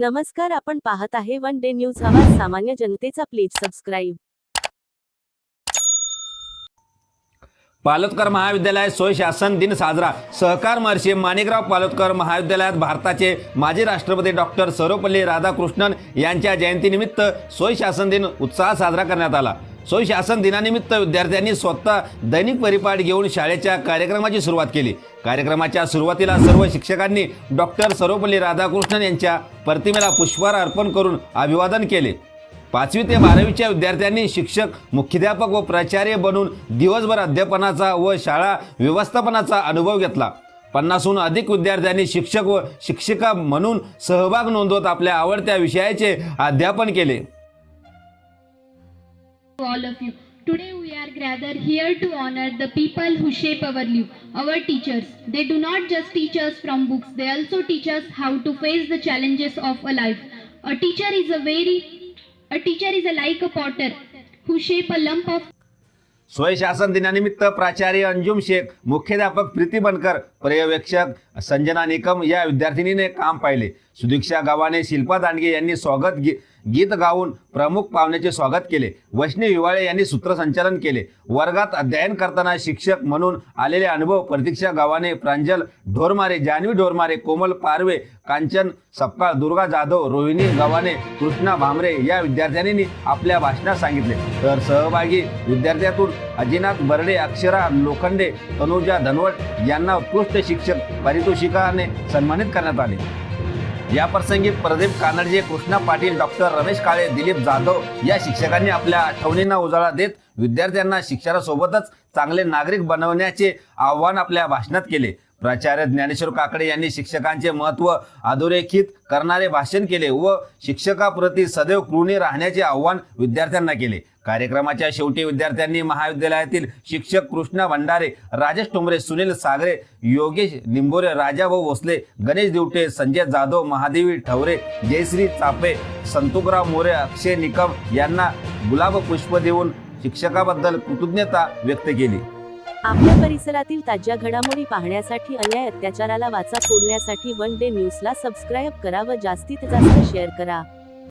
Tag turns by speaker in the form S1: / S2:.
S1: नमस्कार आपण पाहत आहे वन डे न्यूज. आवाज सामान्य जनतेचा प्लीज सबस्क्राईब.
S2: पालोदकर महाविद्यालयात सोय शासन दिन साजरा. सहकार महर्षी माणिकराव पालोदकर महाविद्यालयात भारताचे माजी राष्ट्रपती डॉक्टर सर्वपल्ली राधाकृष्णन यांच्या जयंतीनिमित्त सोय शासन दिन उत्साहात साजरा करण्यात आला. सोय शासन दिनानिमित्त विद्यार्थ्यांनी स्वतः दैनिक परिपाठ घेऊन शाळेच्या कार्यक्रमाची सुरुवात केली. कार्यक्रमाच्या सुरुवातीला सर्व शिक्षकांनी डॉक्टर सर्वपल्ली राधाकृष्णन यांच्या प्रतिमेला पुष्पहार अर्पण करून अभिवादन केले. पाचवी ते बारावीच्या विद्यार्थ्यांनी शिक्षक मुख्याध्यापक व प्राचार्य बनून दिवसभर अध्यापनाचा व शाळा व्यवस्थापनाचा अनुभव घेतला. पन्नासहून अधिक विद्यार्थ्यांनी शिक्षक व शिक्षिका म्हणून सहभाग नोंदवत आपल्या आवडत्या विषयाचे अध्यापन केले.
S3: All of you. Today we are gathered here to honor the people who shape our life, our teachers. They do not just teach us from books, they also teach us how to face the challenges of a life. A teacher is a very a teacher is a like a potter who shape a lump of
S2: सोय शासन दिनानिमित्त प्राचार्य अंजुम शेख मुख्याध्यापक प्रीती बनकर पर्यवेक्षक संजना निकम या विद्यार्थिनीने काम पाहिले सुदीक्षा गावाने शिल्पा दांडगे यांनी स्वागत गीत गाऊन प्रमुख पाहुण्याचे स्वागत केले. वैष्णवी हिवाळे यांनी सूत्रसंचालन केले. वर्गात अध्ययन करताना शिक्षक म्हणून आलेले अनुभव प्रतीक्षा गावाने प्रांजल ढोरमारे जान्हवी ढोरमारे कोमल पारवे कांचन सपकाळ दुर्गा जाधव रोहिणी गव्हाणे कृष्णा भामरे या विद्यार्थ्यांनी आपल्या भाषणात सांगितले. तर सहभागी विद्यार्थ्यातून अजिनाथ बर्डे अक्षरा लोखंडे तनुजा धनवट यांना उत्कृष्ट शिक्षक पारितोषिकाने सन्मानित करण्यात आले. या प्रसंगी प्रदीप कानडजे कृष्णा पाटील डॉक्टर रमेश काळे दिलीप जाधव या शिक्षकांनी आपल्या आठवणींना उजाळा देत विद्यार्थ्यांना शिक्षणासोबतच चांगले नागरिक बनवण्याचे आव्हान आपल्या भाषणात केले. प्राचार्य ज्ञानेश्वर काकडे यांनी शिक्षकांचे महत्त्व अधोरेखित करणारे भाषण केले व शिक्षकाप्रती सदैव कृणी राहण्याचे आव्हान विद्यार्थ्यांना केले. कार्यक्रमाच्या शेवटी विद्यार्थ्यांनी महाविद्यालयातील शिक्षक कृष्णा भंडारे राजेश टोंबरे सुनील सागरे योगेश निंबोरे राजाभाऊ भोसले गणेश दिवटे संजय जाधव महादेवी ठवरे जयश्री चापे संतुकराव मोरे अक्षय निकम यांना गुलाब पुष्प देऊन शिक्षकाबद्दल कृतज्ञता व्यक्त केली.
S1: आपल्या परिसरातील ताज्या घडामोडी पाहण्यासाठी अन्याय अत्याचाराला वाचा फोडण्यासाठी वन डे न्यूजला सबस्क्राईब करा व जास्तीत जास्त शेअर करा.